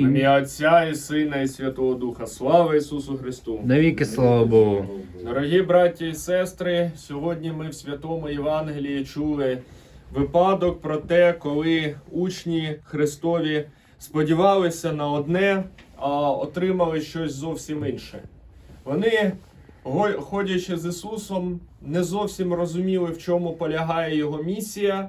Ім'я Отця і Сина, і Святого Духа. Слава Ісусу Христу! Навіки слава Богу. Дорогі браті і сестри, сьогодні ми в Святому Євангелії чули випадок про те, коли учні Христові сподівалися на одне, а отримали щось зовсім інше. Вони, ходячи з Ісусом, не зовсім розуміли, в чому полягає його місія,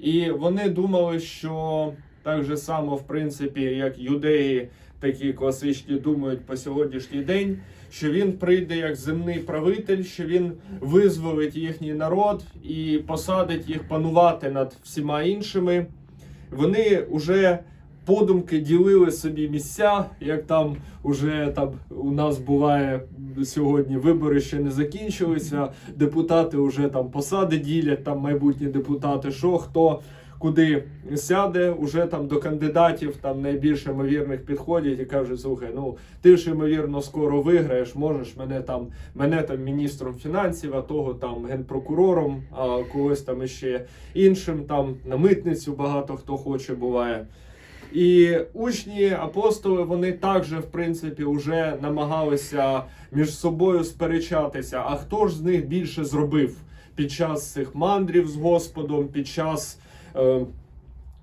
і вони думали, що так же само, в принципі, як юдеї, такі класичні думають по сьогоднішній день, що він прийде як земний правитель, що він визволить їхній народ і посадить їх панувати над всіма іншими. Вони вже подумки ділили собі місця, як там уже там у нас буває сьогодні вибори ще не закінчилися. Депутати вже там посади ділять, там майбутні депутати, що хто куди сяде, уже там до кандидатів там найбільш ймовірних підходять і кажуть, слухай, ну ти ж ймовірно скоро виграєш, можеш мене там, мене там міністром фінансів, а того там генпрокурором, а когось там іще іншим, там на митницю багато хто хоче буває. І учні апостоли вони також, в принципі, вже намагалися між собою сперечатися. А хто ж з них більше зробив під час цих мандрів з Господом, під час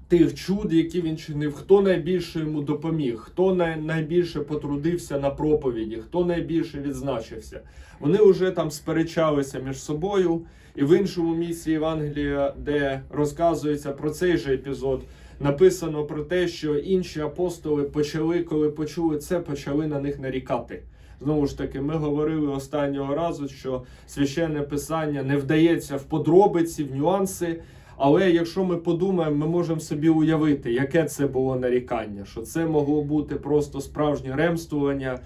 тих чуд, які він чинив, хто найбільше йому допоміг, хто най, найбільше потрудився на проповіді, хто найбільше відзначився. Вони вже там сперечалися між собою, і в іншому місці Євангелія, де розказується про цей же епізод, написано про те, що інші апостоли почали, коли почули це, почали на них нарікати. Знову ж таки, ми говорили останнього разу, що священне писання не вдається в подробиці, в нюанси. Але якщо ми подумаємо, ми можемо собі уявити, яке це було нарікання, що це могло бути просто справжнє ремствування.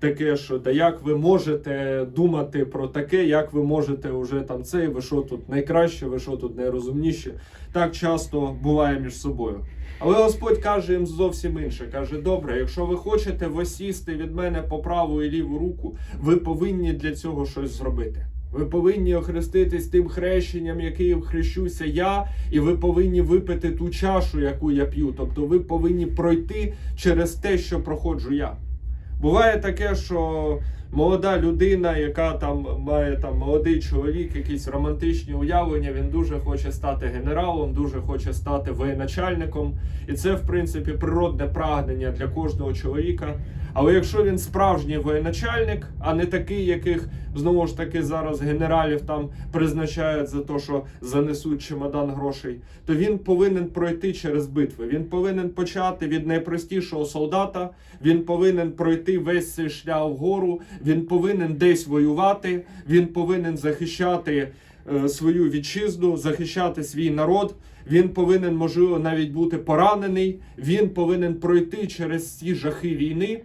Таке, що да як ви можете думати про таке, як ви можете вже там це, ви що тут найкраще, ви що тут найрозумніше. Так часто буває між собою. Але Господь каже їм зовсім інше. Каже: добре, якщо ви хочете восісти від мене по праву і ліву руку, ви повинні для цього щось зробити. Ви повинні охреститись тим хрещенням, яким хрещуся я, і ви повинні випити ту чашу, яку я п'ю. Тобто ви повинні пройти через те, що проходжу я. Буває таке, що молода людина, яка там має там молодий чоловік, якісь романтичні уявлення, він дуже хоче стати генералом, дуже хоче стати воєначальником. І це, в принципі, природне прагнення для кожного чоловіка. Але якщо він справжній воєначальник, а не такий, яких знову ж таки зараз генералів там призначають за те, що занесуть чемодан грошей, то він повинен пройти через битви. Він повинен почати від найпростішого солдата. Він повинен пройти весь цей шлях вгору. Він повинен десь воювати. Він повинен захищати е, свою вітчизну, захищати свій народ. Він повинен, можливо, навіть бути поранений. Він повинен пройти через ці жахи війни.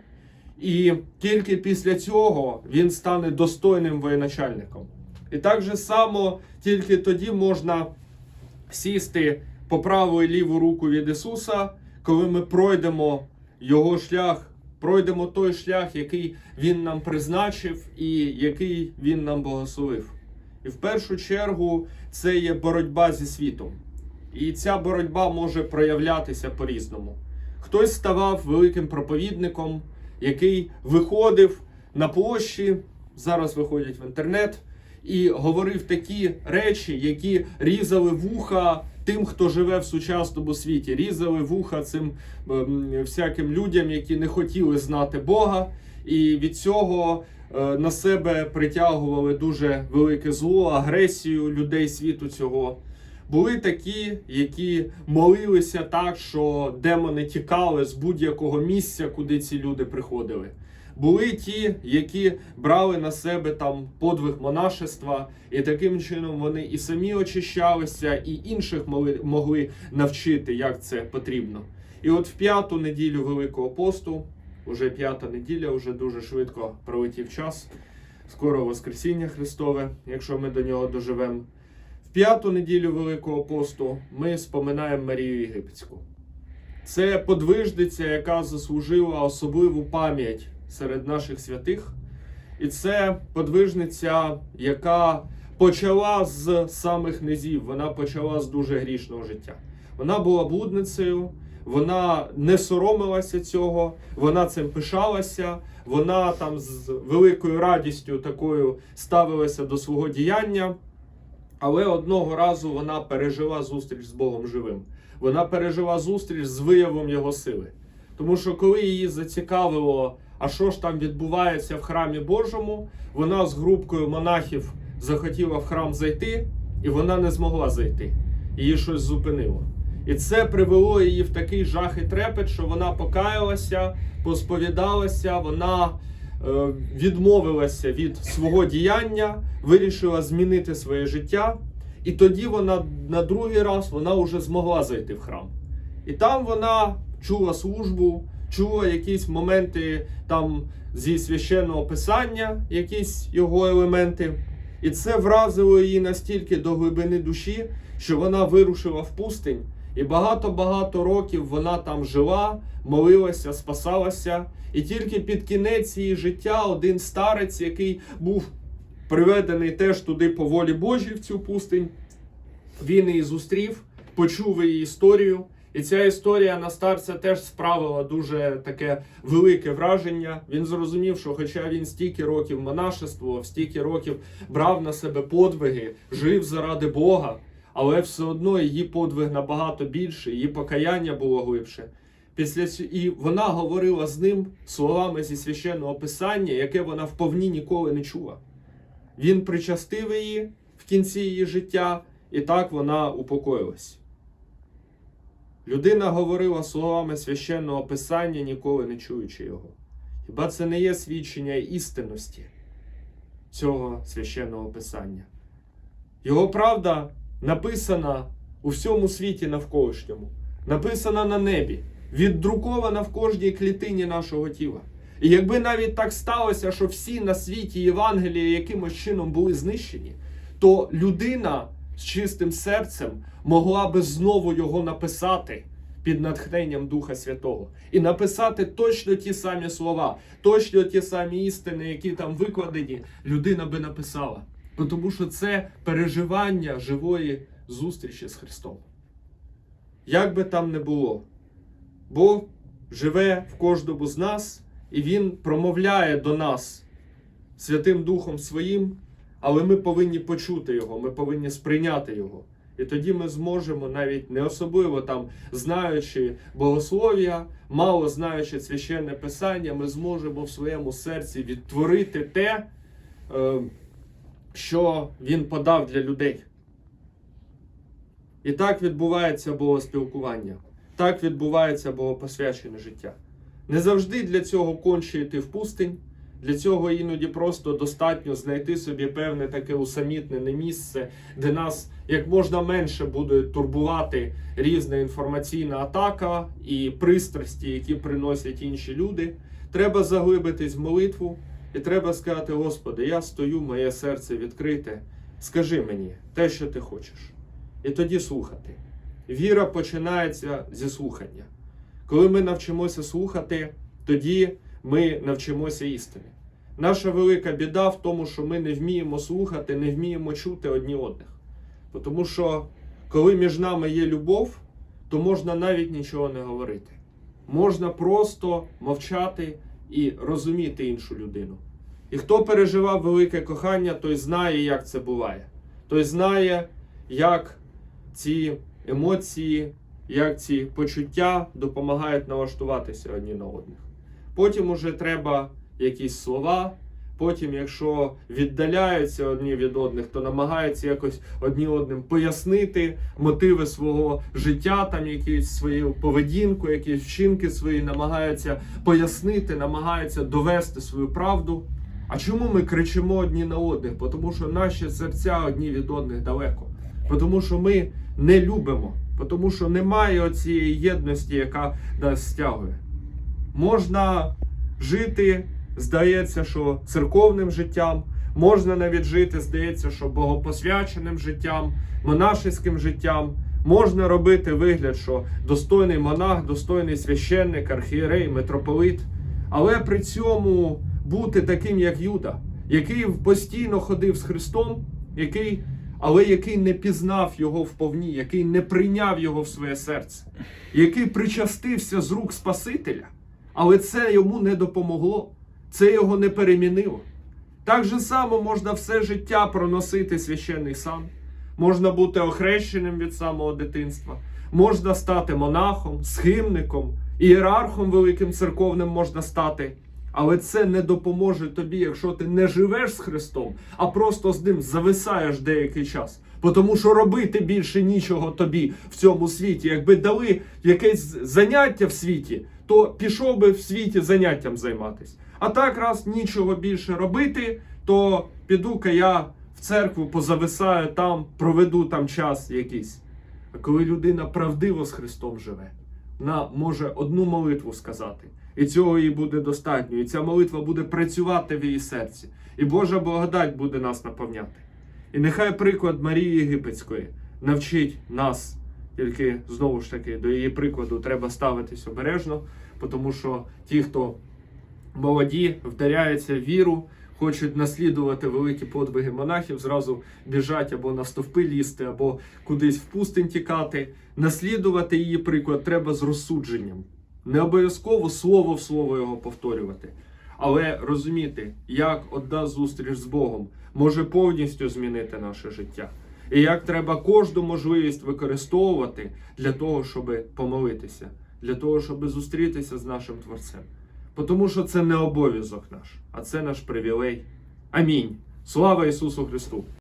І тільки після цього він стане достойним воєначальником. І так же само тільки тоді можна сісти по праву і ліву руку від Ісуса, коли ми пройдемо Його шлях, пройдемо той шлях, який Він нам призначив і який Він нам благословив. І в першу чергу це є боротьба зі світом. І ця боротьба може проявлятися по-різному. Хтось ставав великим проповідником, який виходив на площі, зараз виходять в інтернет, і говорив такі речі, які різали вуха тим, хто живе в сучасному світі, різали вуха цим ем, всяким людям, які не хотіли знати Бога, і від цього е, на себе притягували дуже велике зло, агресію людей світу цього. Були такі, які молилися так, що демони тікали з будь-якого місця, куди ці люди приходили. Були ті, які брали на себе там подвиг монашества, і таким чином вони і самі очищалися, і інших могли навчити, як це потрібно. І от в п'яту неділю Великого посту, уже п'ята неділя, вже дуже швидко пролетів час. Скоро Воскресіння Христове, якщо ми до нього доживемо. П'яту неділю Великого посту ми споминаємо Марію Єгипетську. Це подвижниця, яка заслужила особливу пам'ять серед наших святих. І це подвижниця, яка почала з самих низів, вона почала з дуже грішного життя. Вона була блудницею, вона не соромилася цього, вона цим пишалася, вона там з великою радістю такою ставилася до свого діяння. Але одного разу вона пережила зустріч з Богом живим. Вона пережила зустріч з виявом його сили. Тому що коли її зацікавило, а що ж там відбувається в храмі Божому, вона з групкою монахів захотіла в храм зайти, і вона не змогла зайти. Її щось зупинило. І це привело її в такий жах і трепет, що вона покаялася, посповідалася, вона відмовилася від свого діяння, вирішила змінити своє життя. І тоді вона на другий раз вона вже змогла зайти в храм. І там вона чула службу, чула якісь моменти там зі священного писання, якісь його елементи. І це вразило її настільки до глибини душі, що вона вирушила в пустинь. І багато-багато років вона там жила, молилася, спасалася. І тільки під кінець її життя один старець, який був приведений теж туди по волі Божій в цю пустинь, він її зустрів, почув її історію. І ця історія на старця теж справила дуже таке велике враження. Він зрозумів, що, хоча він стільки років монашествував, стільки років брав на себе подвиги, жив заради Бога, але все одно її подвиг набагато більше, її покаяння було глибше. Після і вона говорила з ним словами зі священного писання, яке вона вповні ніколи не чула. Він причастив її в кінці її життя, і так вона упокоїлась. Людина говорила словами священного писання, ніколи не чуючи його. Хіба це не є свідчення істинності цього священного писання? Його правда написана у всьому світі навколишньому, написана на небі, віддрукована в кожній клітині нашого тіла. І якби навіть так сталося, що всі на світі Євангелії якимось чином були знищені, то людина з чистим серцем могла би знову його написати під натхненням Духа Святого і написати точно ті самі слова, точно ті самі істини, які там викладені, людина би написала. Бо Тому що це переживання живої зустрічі з Христом. Як би там не було, Бог живе в кожному з нас, і Він промовляє до нас Святим Духом Своїм, але ми повинні почути Його, ми повинні сприйняти Його. І тоді ми зможемо, навіть не особливо там знаючи богослов'я, мало знаючи священне писання, ми зможемо в своєму серці відтворити те, е, що він подав для людей. І так відбувається богоспілкування, так відбувається богопосвячене життя. Не завжди для цього конче йти в пустинь. Для цього іноді просто достатньо знайти собі певне таке усамітнене місце, де нас як можна менше буде турбувати різна інформаційна атака і пристрасті, які приносять інші люди. Треба заглибитись в молитву, і треба сказати: Господи, я стою, моє серце відкрите. Скажи мені те, що ти хочеш. І тоді слухати. Віра починається зі слухання. Коли ми навчимося слухати, тоді ми навчимося істини. Наша велика біда в тому, що ми не вміємо слухати, не вміємо чути одні одних. Тому що коли між нами є любов, то можна навіть нічого не говорити. Можна просто мовчати і розуміти іншу людину. І хто переживав велике кохання, той знає, як це буває. Той знає, як ці емоції, як ці почуття допомагають налаштуватися одні на одних. Потім уже треба якісь слова. Потім, якщо віддаляються одні від одних, то намагаються якось одні одним пояснити мотиви свого життя, там якусь свою поведінку, якісь вчинки свої, намагаються пояснити, намагаються довести свою правду. А чому ми кричимо одні на одних? Тому що наші серця одні від одних далеко. Тому що ми не любимо, тому що немає оцієї єдності, яка нас стягує. Можна жити, здається, що церковним життям, можна навіть жити, здається, що богопосвяченим життям, монашеським життям. Можна робити вигляд, що достойний монах, достойний священник, архієрей, митрополит, але при цьому бути таким, як Юда, який постійно ходив з Христом, який але який не пізнав його вповні, який не прийняв його в своє серце, який причастився з рук Спасителя, але це йому не допомогло, це його не перемінило. Так же само можна все життя проносити священний сан, можна бути охрещеним від самого дитинства, можна стати монахом, схимником, ієрархом великим церковним можна стати. Але це не допоможе тобі, якщо ти не живеш з Христом, а просто з ним зависаєш деякий час. Тому що робити більше нічого тобі в цьому світі. Якби дали якесь заняття в світі, то пішов би в світі заняттям займатися. А так, раз нічого більше робити, то піду-ка я в церкву позависаю там, проведу там час якийсь. А коли людина правдиво з Христом живе, вона може одну молитву сказати, і цього їй буде достатньо. І ця молитва буде працювати в її серці. І Божа благодать буде нас наповняти. І нехай приклад Марії Єгипетської навчить нас, тільки знову ж таки до її прикладу треба ставитись обережно, тому що ті, хто молоді, вдаряються в віру, хочуть наслідувати великі подвиги монахів, зразу біжать або на стовпи лізти, або кудись в пустинь тікати. Наслідувати її приклад треба з розсудженням. Не обов'язково слово в слово його повторювати. Але розуміти, як одна зустріч з Богом може повністю змінити наше життя. І як треба кожну можливість використовувати для того, щоб помолитися, для того, щоб зустрітися з нашим Творцем. Тому що це не обов'язок наш, а це наш привілей. Амінь. Слава Ісусу Христу!